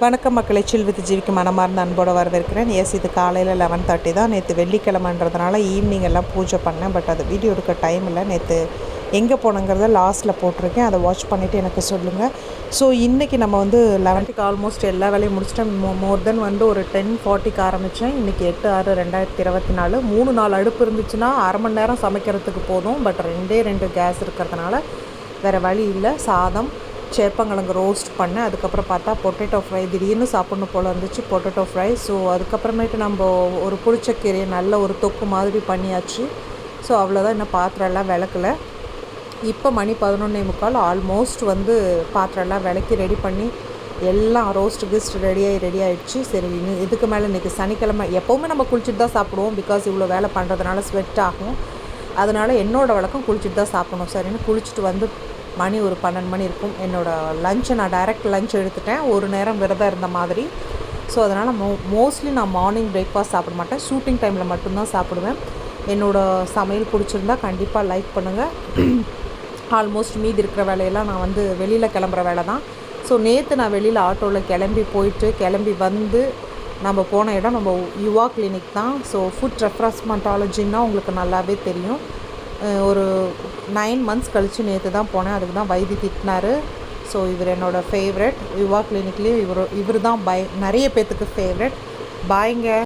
வணக்கம் மக்களை சில்வித்து ஜீவிக்கு மனமார்ந்த அன்போடு வரவேற்கிறேன். எஸ் இது காலையில் லெவன் தேர்ட்டி தான். நேற்று வெள்ளிக்கிழமைன்றதுனால ஈவினிங் எல்லாம் பூஜை பண்ணேன். பட் அது வீடியோ எடுக்க டைம் இல்லை. நேற்று எங்கே போனங்கிறத லாஸ்ட்டில் போட்டிருக்கேன். அதை வாட்ச் பண்ணிவிட்டு எனக்கு சொல்லுங்கள் ஸோ இன்றைக்கி நம்ம வந்து லெவன்த்துக்கு ஆல்மோஸ்ட் எல்லா வேலையும் முடிச்சிட்டேன். மோ மோர் தென் வந்து ஒரு டென் ஃபார்ட்டிக்கு ஆரம்பித்தேன் இன்றைக்கி எட்டு ஆறு ரெண்டாயிரத்தி இருபத்தி நாலு. மூணு நாலு அடுப்பு இருந்துச்சுன்னா அரை மணி நேரம் சமைக்கிறதுக்கு போதும். பட் ரெண்டே ரெண்டு கேஸ் இருக்கிறதுனால வேறு வழி இல்லை. சாதம் சேப்பங்கிழங்கு ரோஸ்ட் பண்ணேன் அதுக்கப்புறம் பார்த்தா பொட்டேட்டோ ஃப்ரை திடீர்னு சாப்பிட்ணும் போல் இருந்துச்சு பொட்டேட்டோ ஃப்ரை ஸோ அதுக்கப்புறமேட்டு நம்ம ஒரு புளிச்சக்கீரையை நல்ல ஒரு தொக்கு மாதிரி பண்ணியாச்சு. ஸோ அவ்வளோதான் இன்னும் பாத்திரம் எல்லாம் விளக்கல. இப்போ மணி பதினொன்னே முக்கால். ஆல்மோஸ்ட் வந்து பாத்திரம்லாம் விளக்கி ரெடி பண்ணி எல்லாம் ரோஸ்ட் கிஸ்ட் ரெடியாகி ரெடி ஆகிடுச்சு சரி இன்னும் இதுக்கு மேலே இன்றைக்கி சனிக்கிழமை. எப்போவுமே நம்ம குளிச்சுட்டு தான் சாப்பிடுவோம். பிகாஸ் இவ்வளோ வேலை பண்ணுறதுனால ஸ்வெட் ஆகும். அதனால் என்னோடய வழக்கம் குளிச்சுட்டு தான் சாப்பிடணும். சரின்னு குளிச்சுட்டு வந்து மணி ஒரு பன்னெண்டு மணி இருக்கும். என்னோடய லஞ்சை நான் டைரக்ட் லஞ்ச் எடுத்துட்டேன். ஒரு நேரம் விரதம் இருந்த மாதிரி. ஸோ அதனால் மோ மோஸ்ட்லி நான் மார்னிங் பிரேக்ஃபாஸ்ட் சாப்பிட மாட்டேன். ஷூட்டிங் டைமில் மட்டும்தான் சாப்பிடுவேன். என்னோடய சமையல் பிடிச்சிருந்தா கண்டிப்பாக லைக் பண்ணுங்கள் ஆல்மோஸ்ட் மீதி இருக்கிற வேலையெல்லாம் நான் வந்து வெளியில் கிளம்புற வேலை தான். ஸோ நேற்று நான் வெளியில் ஆட்டோவில் கிளம்பி போயிட்டு கிளம்பி வந்து நம்ம போன இடம் நம்ம யுவா கிளினிக் தான். ஸோ ஃபுட் ரெஃப்ரெஷ்மெண்ட்டாலஜின்னா உங்களுக்கு நல்லாவே தெரியும். ஒரு நைன் மந்த்ஸ் கழித்து நேற்று தான் போனேன். அதுக்கு தான் வைத்தி திட்டினார். ஸோ இவர் என்னோடய ஃபேவரெட் யுவா கிளினிக்லேயும் இவர் இவர் தான் பை நிறைய பேர்த்துக்கு ஃபேவரெட் பாய்ங்க